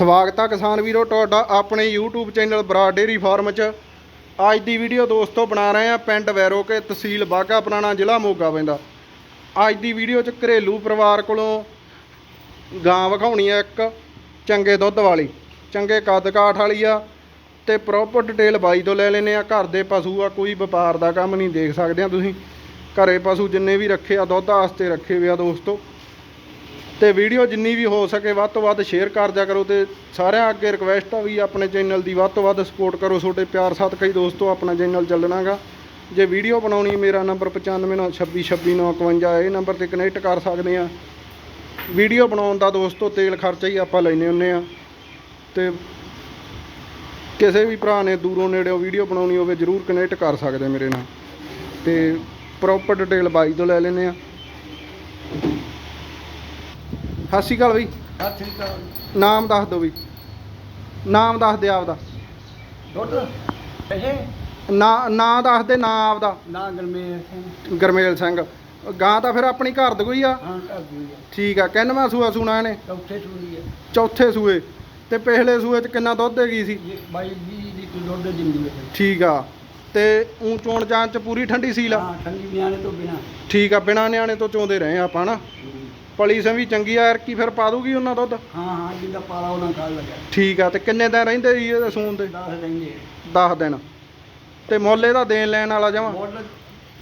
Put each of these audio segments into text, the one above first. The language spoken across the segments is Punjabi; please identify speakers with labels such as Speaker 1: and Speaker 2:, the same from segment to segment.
Speaker 1: ਸਵਾਗਤ ਆ ਕਿਸਾਨ ਵੀਰੋ, ਤੁਹਾਡਾ ਆਪਣੇ YouTube channel Brar dairy farm 'ਚ। ਅੱਜ ਦੀ ਵੀਡੀਓ ਦੋਸਤੋ ਬਣਾ ਰਹੇ ਆ ਪਿੰਡ ਵੈਰੋਕੇ ਤਹਿਸੀਲ ਬਾਗਾ ਪੁਰਾਣਾ ਜ਼ਿਲ੍ਹਾ ਮੋਗਾ ਪੈਂਦਾ। ਅੱਜ ਦੀ ਵੀਡੀਓ 'ਚ ਘਰੇਲੂ ਪਰਿਵਾਰ ਕੋਲੋਂ ਗਾਂ ਵਿਖਾਉਣੀ ਆ ਇੱਕ ਚੰਗੇ ਦੁੱਧ ਵਾਲੀ। ਚੰਗੇ ਕੱਦ ਕਾਠ ਵਾਲੀ ਆ ਤੇ ਪ੍ਰੋਪਰ ਡਿਟੇਲ ਬਾਈ ਤੋਂ ਲੈ ਲੈਨੇ ਆ। ਘਰ ਦੇ ਪਸ਼ੂ ਆ, ਕੋਈ ਵਪਾਰ ਦਾ ਕੰਮ ਨਹੀਂ ਦੇਖ ਸਕਦੇ ਆ ਤੁਸੀਂ। ਘਰੇ ਪਸ਼ੂ ਜਿੰਨੇ ਵੀ ਰੱਖੇ ਆ, ਦੁੱਧ ਵਾਸਤੇ ਰੱਖੇ ਹੋਏ ਆ ਦੋਸਤੋ। ਤੇ ਵੀਡੀਓ ਜਿੰਨੀ ਵੀ ਹੋ ਸਕੇ ਵੱਧ ਤੋਂ ਵੱਧ ਸ਼ੇਅਰ ਕਰ ਦਿਆ ਕਰੋ ਤੇ ਸਾਰਿਆਂ ਅੱਗੇ ਰਿਕਵੈਸਟ ਆ ਵੀ ਆਪਣੇ ਚੈਨਲ ਦੀ ਵੱਧ ਤੋਂ ਵੱਧ ਸਪੋਰਟ ਕਰੋ। ਤੁਹਾਡੇ ਪਿਆਰ ਸਾਥ ਕਈ ਦੋਸਤੋ, ਆਪਣਾ ਚੈਨਲ ਚੱਲਣਾਗਾ। ਜੇ ਵੀਡੀਓ ਬਣਾਉਣੀ, ਮੇਰਾ ਨੰਬਰ 9596266951 ਇਹ ਨੰਬਰ ਤੇ ਕਨੈਕਟ ਕਰ ਸਕਦੇ ਆ। ਵੀਡੀਓ ਬਣਾਉਣ ਦਾ ਦੋਸਤੋ, ਤੇਲ ਖਰਚਾ ਹੀ ਆਪਾਂ ਲੈਨੇ ਹੁੰਨੇ ਆ। ਤੇ ਕਿਸੇ ਵੀ ਭਰਾ ਨੇ ਦੂਰੋਂ ਨੇੜਿਓਂ ਵੀਡੀਓ ਬਣਾਉਣੀ ਹੋਵੇ, ਜਰੂਰ ਕਨੈਕਟ ਕਰ ਸਕਦੇ ਮੇਰੇ ਨਾਲ। ਤੇ ਪ੍ਰੋਪਰ ਡਿਟੇਲ ਬਾਈ ਤੋਂ ਲੈ ਲੈਨੇ ਆ। ਸਤਿ ਸ਼੍ਰੀ ਅਕਾਲ ਬਈ।
Speaker 2: ਸਤਿ ਸ੍ਰੀ ਅਕਾਲ
Speaker 1: ਨਾਮ ਦੱਸ ਦਿਓ ਬਈ। ਨਾਮ ਦੱਸ ਦੇ ਆਪਦਾ।
Speaker 2: ਦੁੱਧ ਇਹ
Speaker 1: ਨਾ ਨਾਂ ਦੱਸ ਦੇ ਨਾਂ ਆਪਦਾ।
Speaker 2: ਨਾ ਗਰਮੇਲ ਸਿੰਘ।
Speaker 1: ਗਰਮੇਲ ਸਿੰਘ। ਗਾਂ ਤਾਂ ਫਿਰ ਆਪਣੀ ਘਰ ਦੀ ਕੋਈ ਆ?
Speaker 2: ਹਾਂ ਘਰ ਦੀ ਹੈ
Speaker 1: ਠੀਕ ਆ ਕਿੰਨਵਾਂ ਸੂਆ ਸੁਣਾ ਇਹਨੇ?
Speaker 2: ਚੌਥੇ ਸੂਰੀ ਹੈ
Speaker 1: ਚੌਥੇ ਸੂਏ। ਤੇ ਪਹਿਲੇ ਸੂਏ 'ਚ ਕਿੰਨਾ ਦੁੱਧ ਹੈਗੀ ਸੀ?
Speaker 2: ਇਹ ਬਾਈ ਜੀ ਦੀ ਕਿਲੋ ਦੁੱਧ ਦਿੰਦੀ ਹੈ
Speaker 1: ਠੀਕ ਆ। ਤੇ ਉਂ ਚੋਣ ਜਾਣ 'ਚ ਪੂਰੀ ਠੰਡੀ ਸੀਲ ਆ?
Speaker 2: ਹਾਂ ਠੰਡੀ ਨਿਆਣੇ ਤੋਂ ਬਿਨਾ।
Speaker 1: ਠੀਕ ਆ ਬਿਨਾਂ ਨਿਆਣੇ ਤੋਂ ਚੋਂਦੇ ਰਹੇ ਆਪਾਂ ਨਾ ਪਲੀ ਵੀ ਚੰਗੀ ਆ ਕੀ ਫਿਰ ਪਾ ਦੂਗੀ ਉਹਨਾਂ ਦੁੱਧ?
Speaker 2: ਹਾਂ ਹਾਂ ਜਿੰਦਾ ਪਾਲਾ ਉਹਨਾਂ ਖਾਲ ਲੱਗਾ
Speaker 1: ਠੀਕ ਆ ਤੇ ਕਿੰਨੇ ਦਿਨ ਰਹਿੰਦੇ ਜੀ ਇਹਦੇ ਸੂਣ ਦੇ?
Speaker 2: 10 ਰਹਿੰਦੇ
Speaker 1: 10 ਦਿਨ। ਤੇ ਮੁੱਲ ਇਹਦਾ ਦੇਣ ਲੈਣ ਵਾਲਾ ਜਮਾ?
Speaker 2: ਮੁੱਲ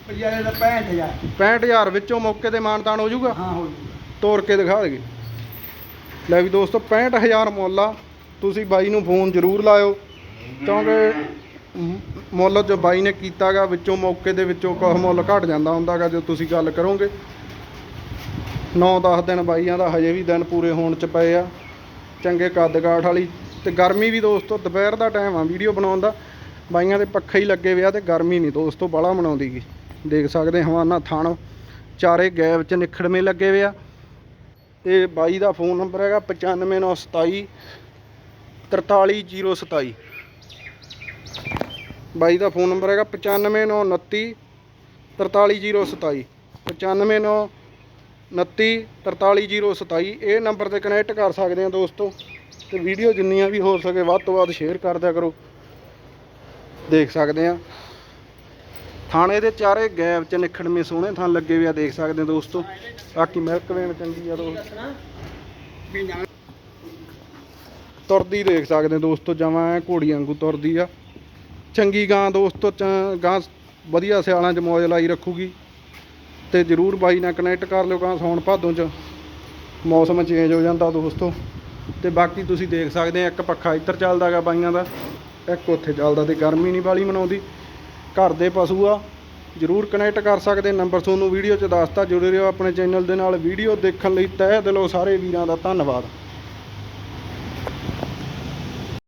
Speaker 2: ਪੰਜਾਰੇ ਦਾ 65000
Speaker 1: 65000 ਵਿੱਚੋਂ ਮੌਕੇ ਤੇ ਮਾਨਤਾਨ ਹੋ ਜਾਊਗਾ?
Speaker 2: ਹਾਂ ਹੋ ਜੂਗਾ
Speaker 1: ਤੋੜ ਕੇ ਦਿਖਾ ਦੇਗੇ। ਲੈ ਵੀ ਦੋਸਤੋ 65000 ਮੁੱਲ ਆ। ਤੁਸੀਂ ਬਾਈ ਨੂੰ ਫੋਨ ਜ਼ਰੂਰ ਲਾਇਓ। ਕਿਉਂਕਿ ਮੁੱਲ ਜੋ ਬਾਈ ਨੇ ਕੀਤਾਗਾ ਵਿੱਚੋਂ ਮੌਕੇ ਦੇ ਵਿੱਚੋਂ ਕੁਝ ਮੁੱਲ ਘਟ ਜਾਂਦਾ ਹੁੰਦਾਗਾ ਜੋ ਤੁਸੀਂ ਗੱਲ ਕਰੋਗੇ। 9-10 ਦਿਨ ਬਾਈਆਂ ਦਾ ਹਜੇ ਵੀ ਦਿਨ ਪੂਰੇ ਹੋਣ ਚ ਪਏ ਆ। ਚੰਗੇ ਕੱਦ ਕਾਠ ਵਾਲੀ ਤੇ ਗਰਮੀ ਵੀ ਦੋਸਤੋ, ਦੁਪਹਿਰ ਦਾ ਟਾਈਮ ਆ ਵੀਡੀਓ ਬਣਾਉਣ ਦਾ। ਬਾਈਆਂ ਦੇ ਪੱਖੇ ਹੀ ਲੱਗੇ ਵਿਆ ਤੇ ਗਰਮੀ ਨਹੀਂ ਦੋਸਤੋ, ਬਾਹਲਾ ਮਨਾਉਂਦੀ ਗੀ। ਦੇਖ ਸਕਦੇ ਹਵਾਨਾ ਥਣ, ਚਾਰੇ ਗੈਬ ਚ ਨਿਖੜਵੇਂ ਲੱਗੇ ਵਿਆ ਤੇ ਬਾਈ ਦਾ ਫੋਨ ਨੰਬਰ ਹੈਗਾ 95927 43027 ਬਾਈ ਦਾ ਫੋਨ ਨੰਬਰ ਹੈਗਾ 95929 43027 95929 43027 ਇਹ ਨੰਬਰ ਤੇ ਕਨੈਕਟ ਕਰ ਸਕਦੇ ਆ ਦੋਸਤੋ ਤੇ ਵੀਡੀਓ ਜਿੰਨੀਆਂ ਵੀ ਹੋ ਸਕੇ ਵੱਧ ਤੋਂ ਵੱਧ ਸ਼ੇਅਰ ਕਰ ਦਿਆ ਕਰੋ। ਦੇਖ ਸਕਦੇ ਆ। ਥਾਣੇ ਦੇ ਚਾਰੇ ਗੈਬ ਚ ਨਿਖੜਵੇਂ ਸੋਹਣੇ ਥਾਂ ਲੱਗੇ ਹੋਏ ਆ, ਦੇਖ ਸਕਦੇ ਆ ਦੋਸਤੋ। ਬਾਕੀ ਮਿਲਕ ਚੰਗੀ ਆ ਦੋਸਤੋ। ਤੁਰਦੀ ਦੇਖ ਸਕਦੇ ਹੋ ਦੋਸਤੋ, ਜਮਾਂ ਘੋੜੀ ਵਾਂਗੂ ਤੁਰਦੀ ਆ। ਚੰਗੀ ਗਾਂ ਦੋਸਤੋ, ਚ- ਗਾਂ ਵਧੀਆ ਸਿਆਲਾਂ 'ਚ ਮੌਜ ਲਾਈ ਰੱਖੂਗੀ। ਤੇ ਜਰੂਰ ਬਾਈ ਨਾਲ ਕਨੈਕਟ ਕਰ ਲਿਓ ਗਾਂ ਸੌਣ ਭਾਦੋਂ 'ਚ। ਮੌਸਮ ਚੇਂਜ ਹੋ ਜਾਂਦਾ ਦੋਸਤੋ। ਤੇ ਬਾਕੀ ਤੁਸੀਂ ਦੇਖ ਸਕਦੇ ਆ, ਇੱਕ ਪੱਖਾ ਇੱਧਰ ਚੱਲਦਾਗਾ ਬਾਈਆਂ ਦਾ, ਇੱਕ ਉੱਥੇ ਚੱਲਦਾ ਤੇ ਗਰਮੀ ਨਹੀਂ ਵਾਲੀ ਮਨਾਉਂਦੀ। ਘਰ ਦੇ ਪਸ਼ੂ ਆ, ਜਰੂਰ ਕਨੈਕਟ ਕਰ ਸਕਦੇ, ਨੰਬਰ ਤੁਹਾਨੂੰ ਵੀਡੀਓ 'ਚ ਦੱਸਤਾ ਜੁੜੇ ਰਹੋ ਆਪਣੇ ਚੈਨਲ ਦੇ ਨਾਲ। ਵੀਡੀਓ ਦੇਖਣ ਲਈ ਤਹਿ ਦਿਲੋਂ ਸਾਰੇ ਵੀਰਾਂ ਦਾ ਧੰਨਵਾਦ।